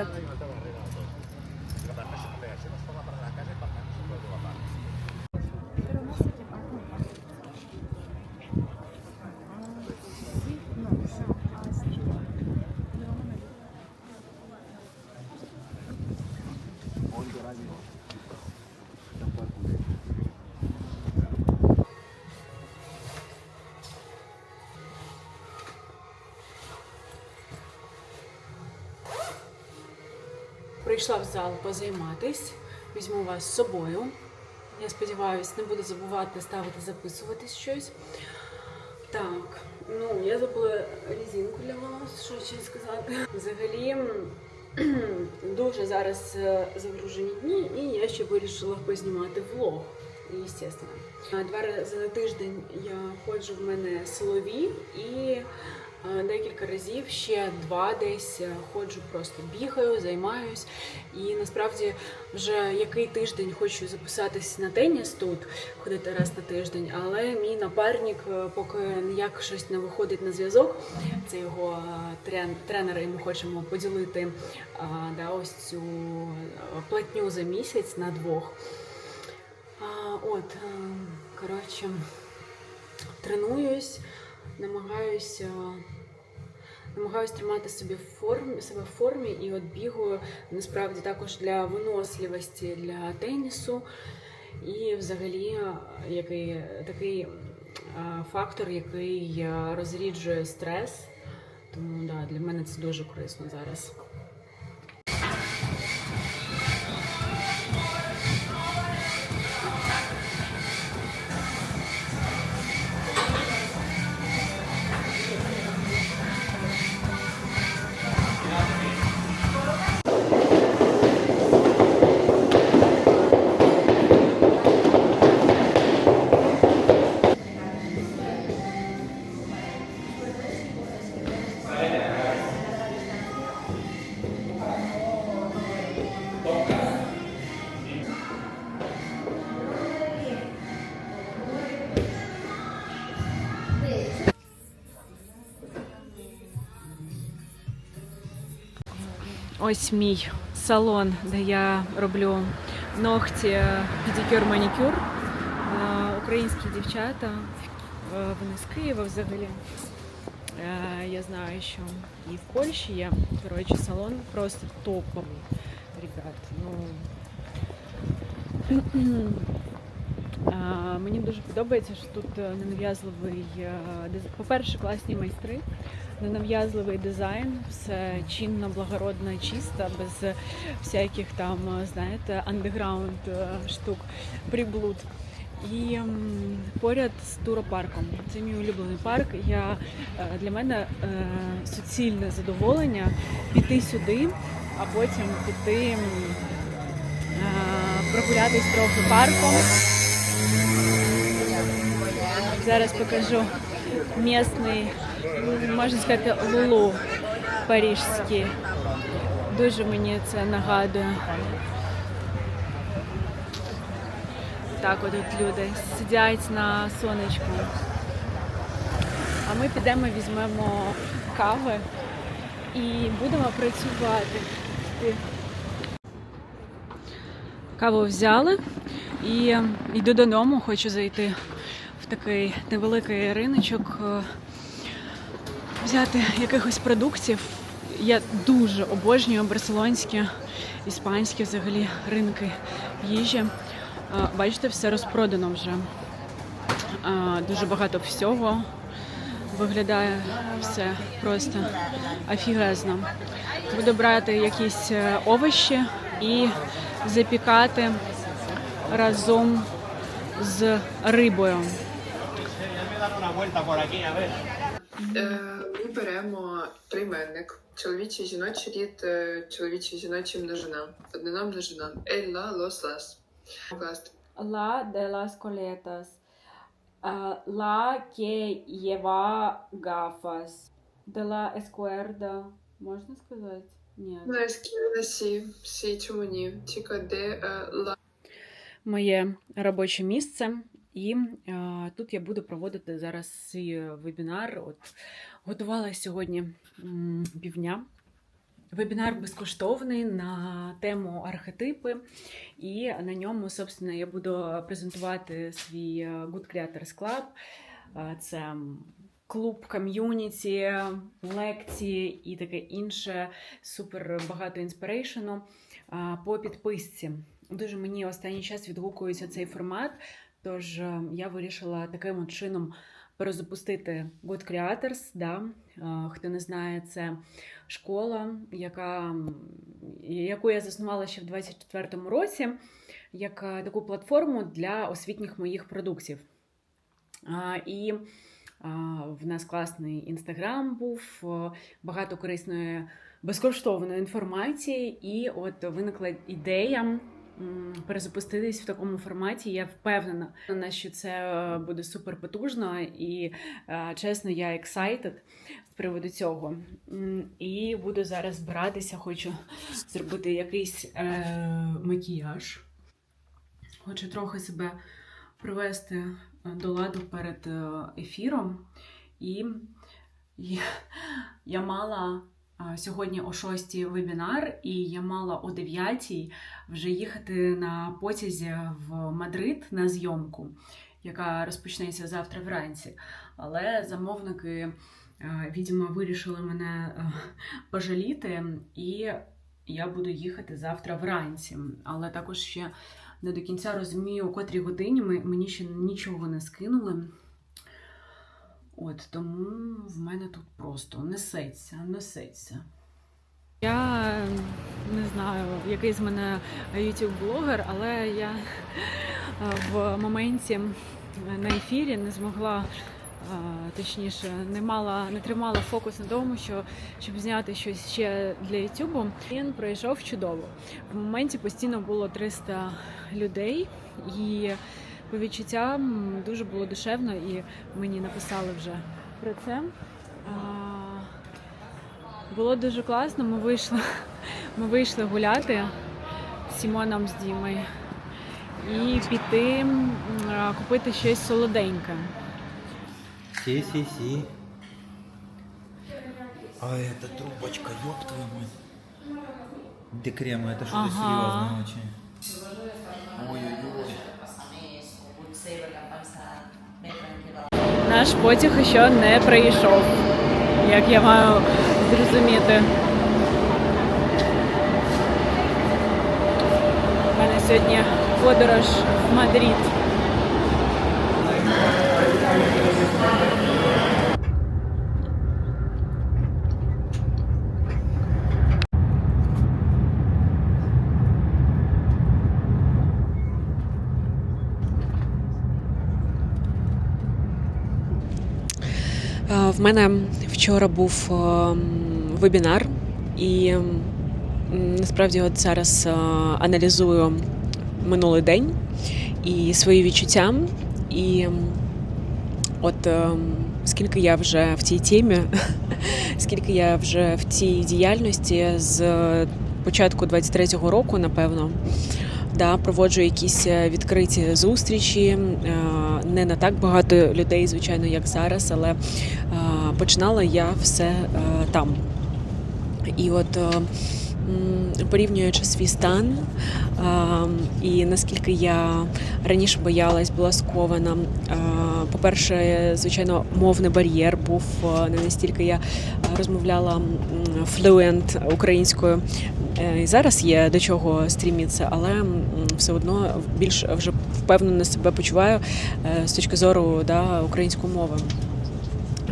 узнавать Прийшла в зал позайматись. Візьму вас з собою. Я сподіваюся, не буду забувати ставити записуватись щось. Так, ну я забула резинку для волос, що ще сказати. Взагалі дуже зараз е, загружені дні, і я ще вирішила познімати влог. Естественно. Два рази на тиждень я ходжу в мене силові і декілька разів ще два десь е, ходжу, просто бігаю, займаюсь. І насправді вже який тиждень хочу записатись на теніс тут, ходити раз на тиждень, але мій напарник, е, поки ніяк щось не виходить на зв'язок, це його е, тренер, і ми хочемо поділити е, да, ось цю е, платню за місяць на двох. От, е, коротше, тренуюсь, намагаюся. намагаюсь тримати собі в формі, себе в формі і от бігаю насправді також для виносливості для тенісу. І взагалі який, такий фактор, який розріджує стрес. Тому да, для мене це дуже корисно зараз. Ось мій салон, де я роблю ногті, педикюр, манікюр. Е, Українські дівчата, е, вони з Києва взагалі. Е, Я знаю, що і в Польщі є. Коротше, салон просто топовий. Ребят, ну Е, мені дуже подобається, що тут е, ненав'язливий, е, по-перше, класні майстри, ненав'язливий дизайн, все чинно, благородно, чисто, без всяких там, е, знаєте, андеграунд штук, приблуд. І поряд з туропарком. Це мій улюблений парк. Я, для мене суцільне задоволення піти сюди, а потім піти прогулятись трохи парком. Зараз покажу місний, можна сказати, лулу парижський. Дуже мені це нагадує. Так, от люди сидять на сонечку. А ми підемо, візьмемо кави і будемо працювати. Каву взяли і йду додому, хочу зайти такий невеликий риночок, е, взяти якихось продуктів. Я дуже обожнюю барселонські, іспанські взагалі ринки їжі. Е, Бачите, все розпродано вже. Е, Дуже багато всього. Виглядає все просто офігезно. Буду брати якісь овочі і запікати разом з рибою. Е, Ми беремо прийменник. Чоловічий жіночий рід, е, чоловічий жіночий множина. Однина множина. Елла, лос, лас. La de las coletas. Ah, la que lleva gafas. De la escuerda. Можна сказати? Ні. Ну, ескіна сі, сі, чому ні? Тільки де е, ла. Моє робоче місце. І е, тут я буду проводити зараз свій вебінар. От готувала сьогодні півдня. Вебінар безкоштовний на тему архетипи, і на ньому, собственно, я буду презентувати свій е, Good Creators Club. Е, Це клуб ком'юніті, лекції і таке інше. Супер багато інспірейшену е, по підписці. Дуже мені останній час відгукується цей формат. Тож е, я вирішила таким чином перезапустити Good Creators. Да? Е, Хто не знає, це школа, яка, яку я заснувала ще в 24-му році, як е, таку платформу для освітніх моїх продуктів. І в нас класний інстаграм був, багато корисної безкоштовної інформації, і от виникла ідея перезапуститись в такому форматі. Я впевнена, що це е, буде супер потужно, і е, чесно, я excited з приводу цього. І буду зараз збиратися, хочу зробити якийсь е, макіяж. Хочу трохи себе привести до ладу перед ефіром. І я, я мала сьогодні о 6 вебінар, і я мала о 9 вже їхати на потязі в Мадрид на зйомку, яка розпочнеться завтра вранці. Але замовники, е, вирішили мене е, пожаліти, і я буду їхати завтра вранці. Але також ще не до кінця розумію, у котрій годині ми, мені ще нічого не скинули. От тому в мене тут просто несеться, несеться. Я не знаю, який з мене YouTube-блогер, але я е, в моменті на ефірі не змогла, е, точніше, не мала, не тримала фокус на тому, що щоб зняти щось ще для YouTube. Він пройшов чудово. В моменті постійно було 300 людей, і по відчуттям дуже було душевно, і мені написали вже про це. А, Було дуже класно. Ми вийшли, ми вийшли гуляти з Сімоном з Дімою і піти м, а, купити щось солоденьке. Си, си, си. А это трубочка, ёб твою мать. Где крема? Это что-то Ага. серьезное очень. Ой-ой-ой. Наш потяг ще не прийшов, як я маю зрозуміти. У мене сьогодні подорож в Мадрид. Е, В мене вчора був е, вебінар, і насправді от зараз е, аналізую минулий день і свої відчуття. І от е, скільки я вже в цій темі, скільки я вже в цій діяльності з початку 23-го року, напевно. Да, проводжу якісь відкриті зустрічі. Не на так багато людей, звичайно, як зараз, але починала я все е, там. І от е, порівнюючи свій стан е, і наскільки я раніше боялась, була скована. По-перше, звичайно, мовний бар'єр був не настільки я розмовляла флюент українською. І зараз є до чого стрімітися, але все одно більш вже впевнено себе почуваю з точки зору да, української мови.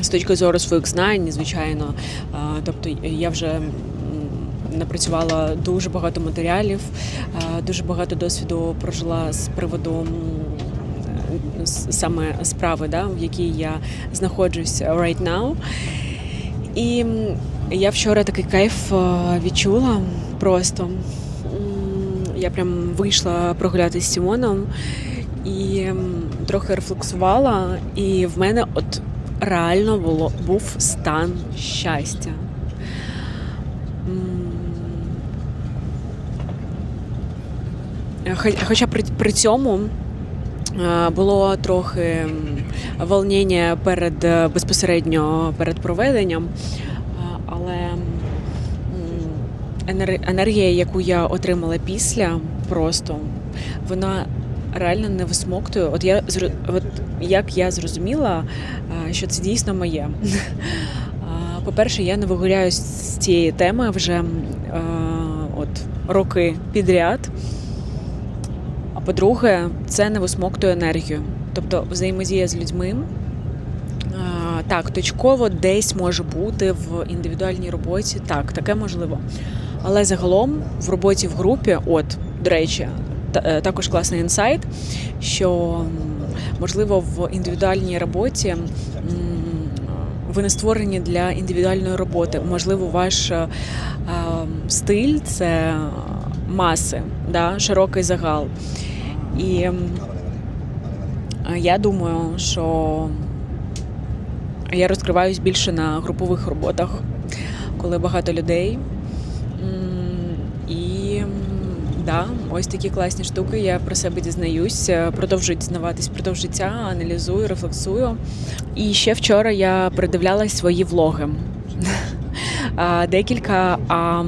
З точки зору своїх знань, звичайно. Е, Тобто я вже напрацювала дуже багато матеріалів, е, дуже багато досвіду прожила з приводу м, е, саме справи, да, в якій я знаходжусь right now. І я вчора такий кайф відчула просто. Я прям вийшла прогуляти з Сімоном і трохи рефлексувала, і в мене от реально було, був стан щастя. Хоча при, при цьому Е, Було трохи волнення перед е, безпосередньо перед проведенням, Е, але енергія, яку я отримала після, просто вона реально не висмоктує. От я от як я зрозуміла, що це дійсно моє. По-перше, я не вигоряю з цієї теми вже е, от роки підряд. А по-друге, це не висмоктує енергію. Тобто взаємодія з людьми. Так, точково десь може бути в індивідуальній роботі. Так, таке можливо. Але загалом в роботі в групі, от, до речі, е, також класний інсайт, що можливо в індивідуальній роботі ви не створені для індивідуальної роботи. Можливо, ваш е, е, стиль це маси, да, широкий загал. І я думаю, що я розкриваюсь більше на групових роботах, коли багато людей. Да, ось такі класні штуки. Я про себе дізнаюсь, е, продовжую дізнаватись продовж життя, аналізую, рефлексую. І ще вчора я передивлялась свої влоги. Декілька. А,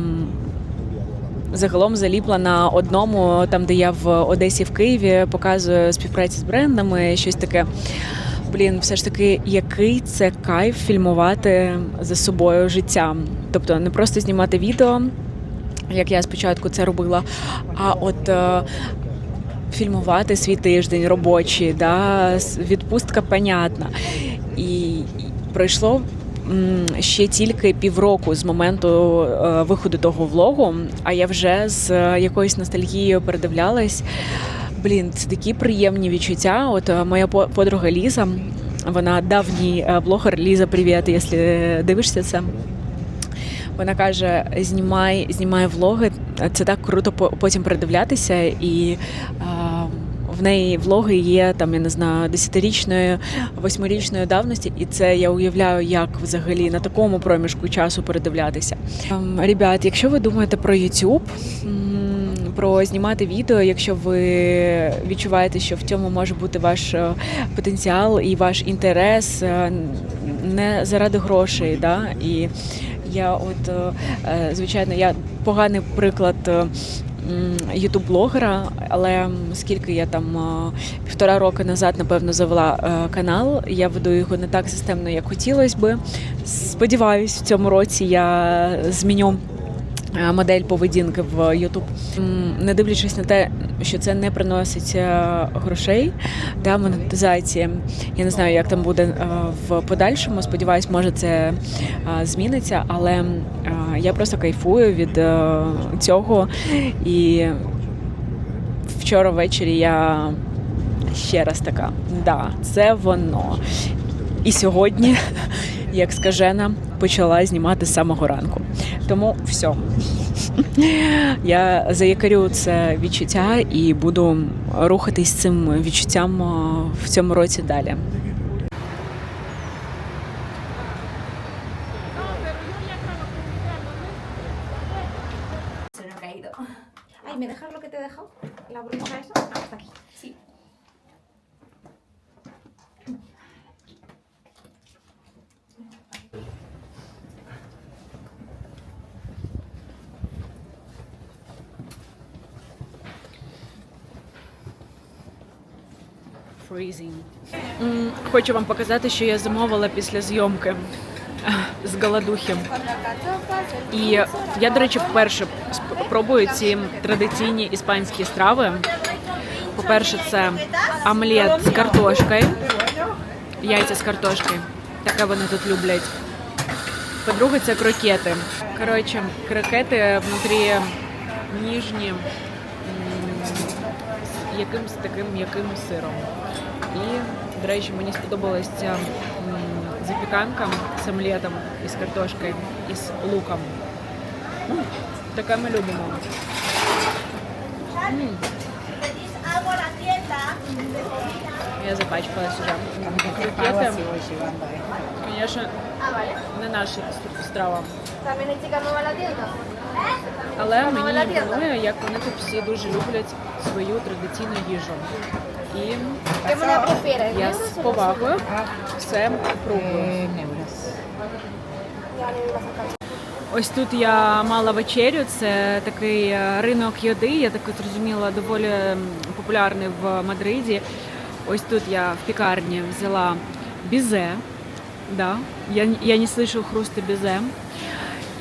Загалом заліпла на одному, там де я в Одесі в Києві показую співпраці з брендами, щось таке. Блін, все ж таки, який це кайф фільмувати за собою життя. Тобто не просто знімати відео, як я спочатку це робила, а от е, фільмувати свій тиждень робочий, да, відпустка понятна. І, пройшло. Ще тільки півроку з моменту е, виходу того влогу, а я вже з е, якоюсь ностальгією передивлялась. Блін, це такі приємні відчуття. От моя по- подруга Ліза, вона давній блогер. Ліза, привіт, якщо дивишся це. Вона каже: знімай, знімай влоги. Це так круто потім передивлятися. І в неї влоги є там, я не знаю, десятирічної, восьмирічної давності, і це я уявляю, як взагалі на такому проміжку часу передивлятися. Ем, Ребят, якщо ви думаєте про YouTube, про знімати відео, якщо ви відчуваєте, що в цьому може бути ваш е, потенціал і ваш інтерес е, не заради грошей, да? і я от е, е, звичайно, я поганий приклад. е, Ютуб-блогера, але скільки я там півтора роки назад, напевно, завела канал. Я веду його не так системно, як хотілося би. Сподіваюсь, в цьому році я зміню модель поведінки в YouTube. Не дивлячись на те, що це не приносить е, грошей, да, монетизації. Я не знаю, як там буде е, в подальшому. Сподіваюсь, може це е, зміниться, але е, я просто кайфую від е, цього. І вчора ввечері я ще раз така, да, це воно. І сьогодні, як скажена, почала знімати з самого ранку. Тому все. Я заякарю це відчуття і буду рухатись цим відчуттям в цьому році далі. Хочу вам показати, що я замовила після зйомки е, з голодухи. І я, до речі, вперше сп- пробую ці традиційні іспанські страви. По-перше, це омлет з картошкою, яйця з картошкою. Таке вони тут люблять. По-друге, це крокети. Коротше, крокети внутрі ніжні з якимсь таким м'яким сиром. І, до речі, мені сподобалася ця запіканка з омлетом із картошкою і з луком. Таке ми любимо. Я запачкалась уже. Крокети, звісно, не наша страва. Але мені імпонує, як вони тут всі дуже люблять свою традиційну їжу. І я з повагою все пробую. Ось тут я мала вечерю. Це такий е, ринок йоди. Я так зрозуміла, доволі популярний в Мадриді. Ось тут я в пікарні взяла бізе. Да, я, я не слышу хрусту бізе.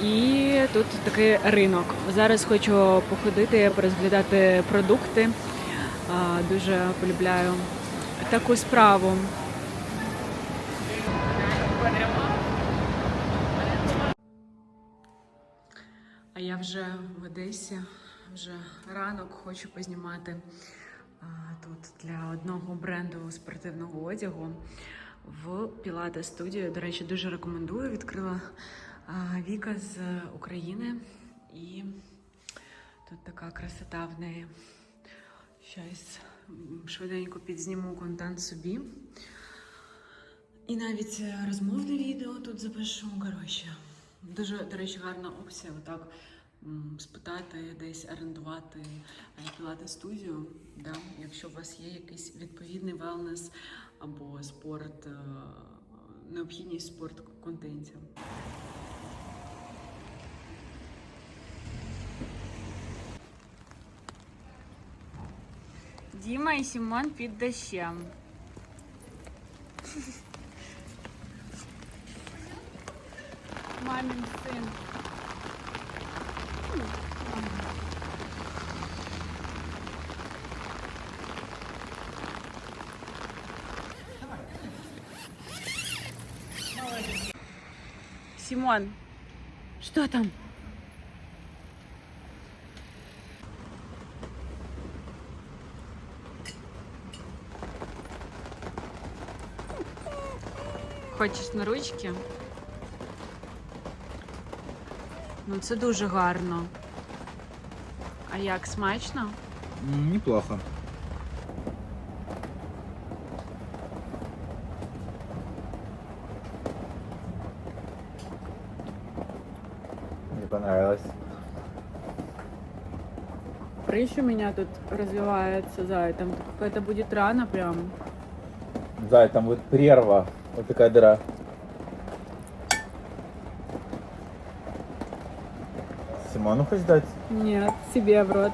І тут такий ринок. Зараз хочу походити, порозглядати продукти. Дуже полюбляю таку справу. А я вже в Одесі, вже ранок хочу познімати тут для одного бренду спортивного одягу в Пілата студію. До речі, дуже рекомендую. Відкрила Віка з України, і тут така красота в неї. Щось швиденько підзніму контент собі. І навіть е, розмовне відео тут запишу. Коротше, дуже, до речі, гарна опція. Отак спитати, десь орендувати пілати студію. Да? Якщо у вас є якийсь відповідний велнес або спорт, е, необхідність спорт контенті. Діма і Сімон під дощем. Мамин сын. Симон, что там? Хочеш на ручки? Ну, це дуже гарно. А як смачно? Неплохо. Мне понравилось. Прыщ у меня тут развивается, зай. Там какая-то будет рана прям. Зай, там вот прерва. Вот такая дыра. Симону хочешь дать? Нет, себе в рот.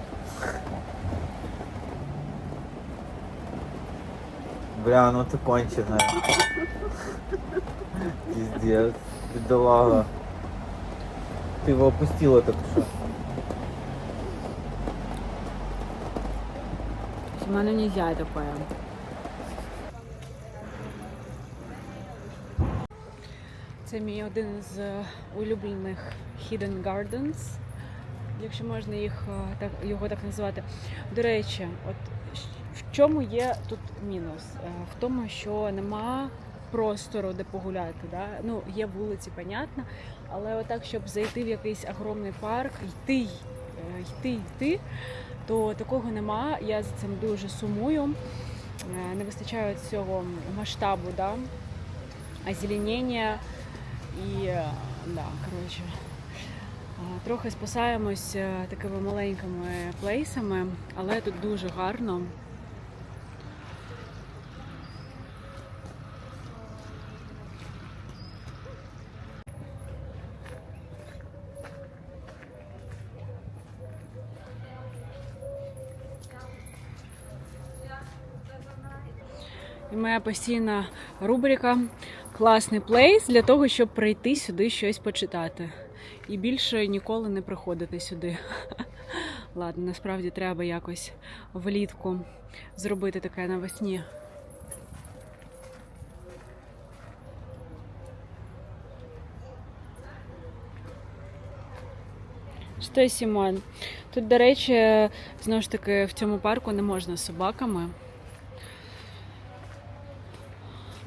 Бля, ну ты конченая. Пиздец. Бедолага. Ты его опустила так что. Симону нельзя такое. Це мій один з е, улюблених Hidden Gardens, якщо можна їх е, так його так назвати. До речі, от в чому є тут мінус? Е, В тому, що нема простору, де погуляти. Да? Ну, є вулиці, понятно, але отак, щоб зайти в якийсь огромний парк, йти, йти, йти, то такого нема. Я за цим дуже сумую. Не вистачає цього масштабу, да? озеленення. І е, да, коротше, е, трохи спасаємось е, такими маленькими плейсами, але тут дуже гарно. І моя постійна рубрика класний плейс для того, щоб прийти сюди щось почитати. І більше ніколи не приходити сюди. Ладно, насправді треба якось влітку зробити таке навесні. Що, Сімон? Тут, до речі, знову ж таки, в цьому парку не можна з собаками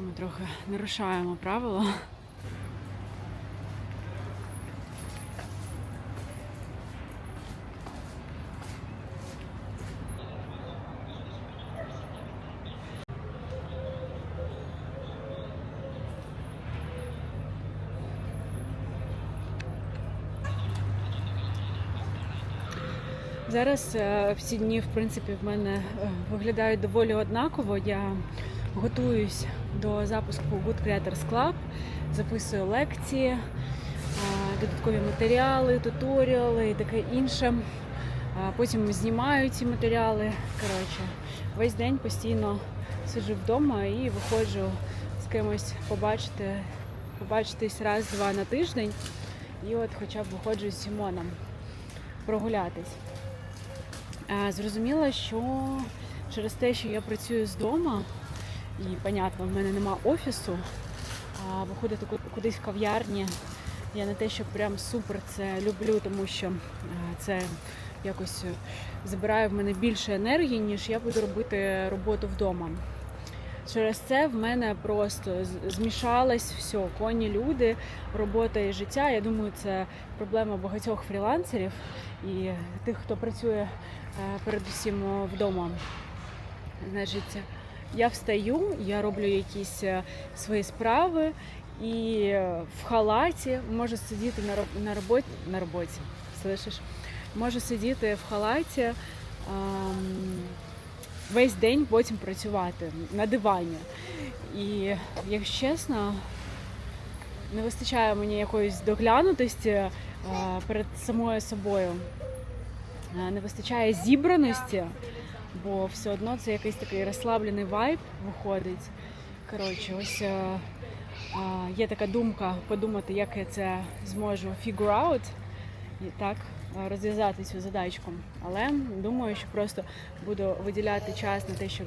ми трохи нарушаємо правила. Зараз е, всі дні, в принципі, в мене е, виглядають доволі однаково. Я готуюсь до запуску Good Creators Club, записую лекції, додаткові матеріали, туторіали і таке інше. Потім знімаю ці матеріали. Коротше, весь день постійно сиджу вдома і виходжу з кимось побачити, побачитись раз-два на тиждень. І от хоча б виходжу з Сімоном прогулятись. Зрозуміла, що через те, що я працюю з дому, і, понятно, в мене нема офісу, а виходити кудись в кав'ярні. Я не те, що прям супер це люблю, тому що е, це якось забирає в мене більше енергії, ніж я буду робити роботу вдома. Через це в мене просто змішалось все, коні, люди, робота і життя. Я думаю, це проблема багатьох фрілансерів і тих, хто працює е, передусім вдома. Значить, я встаю, я роблю якісь е, свої справи і е, в халаті можу сидіти на роб- на роботі на роботі. Слышиш? Можу сидіти в халаті весь день потім працювати на дивані. І, якщо чесно, не вистачає мені якоїсь доглянутості е, перед самою собою. Не вистачає зібраності, бо все одно це якийсь такий розслаблений вайб виходить. Коротше, ось е, е, є така думка подумати, як я це зможу figure out і так е, розв'язати цю задачку. Але думаю, що просто буду виділяти час на те, щоб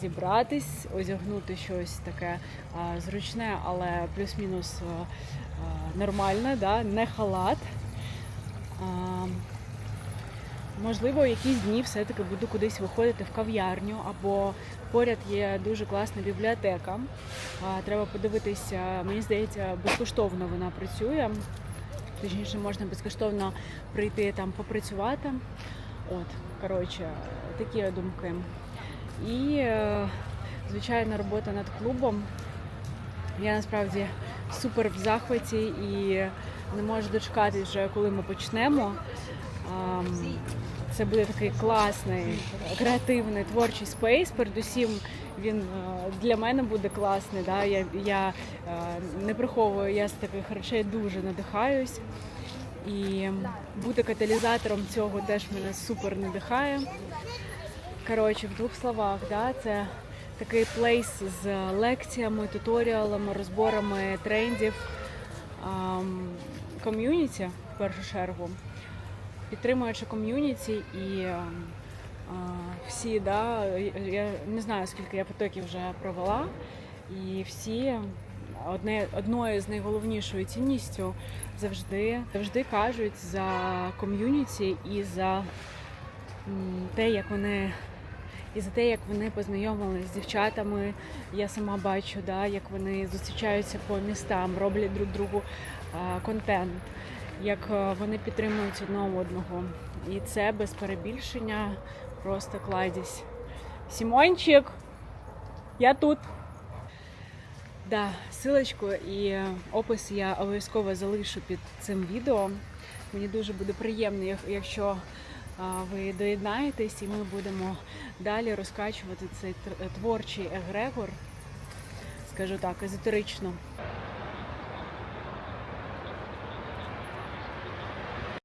зібратись, одягнути щось таке е, зручне, але плюс-мінус нормальне, да? не халат. А, Можливо, якісь дні все-таки буду кудись виходити в кав'ярню, або поряд є дуже класна бібліотека. Треба подивитися, мені здається, безкоштовно вона працює. Точніше, можна безкоштовно прийти там попрацювати. От, коротше, такі думки. І, е, звичайно, робота над клубом. Я насправді супер в захваті і не можу дочекатись вже, коли ми почнемо. Це буде такий класний, креативний творчий спейс. Передусім він е, для мене буде класний. Да? Я, я е, не приховую, я з таких речей дуже надихаюсь. І бути каталізатором цього теж мене супер надихає. Коротше, в двох словах, да, це такий плейс з лекціями, туторіалами, розборами трендів, ком'юніті в першу чергу. Підтримуючи ком'юніті і а, всі, да, я не знаю, скільки я потоків вже провела, і всі одне, одною з найголовнішою цінністю завжди, завжди кажуть за ком'юніті і за те, як вони і за те, як вони познайомилися з дівчатами. Я сама бачу, да, як вони зустрічаються по містам, роблять друг другу а, контент, як вони підтримують одне одного. І це без перебільшення просто кладість. Сімончик, я тут. Да, силочку і е, опис я обов'язково залишу під цим відео. Мені дуже буде приємно, якщо ви доєднаєтесь і ми будемо далі розкачувати цей творчий егрегор, скажу так, езотерично.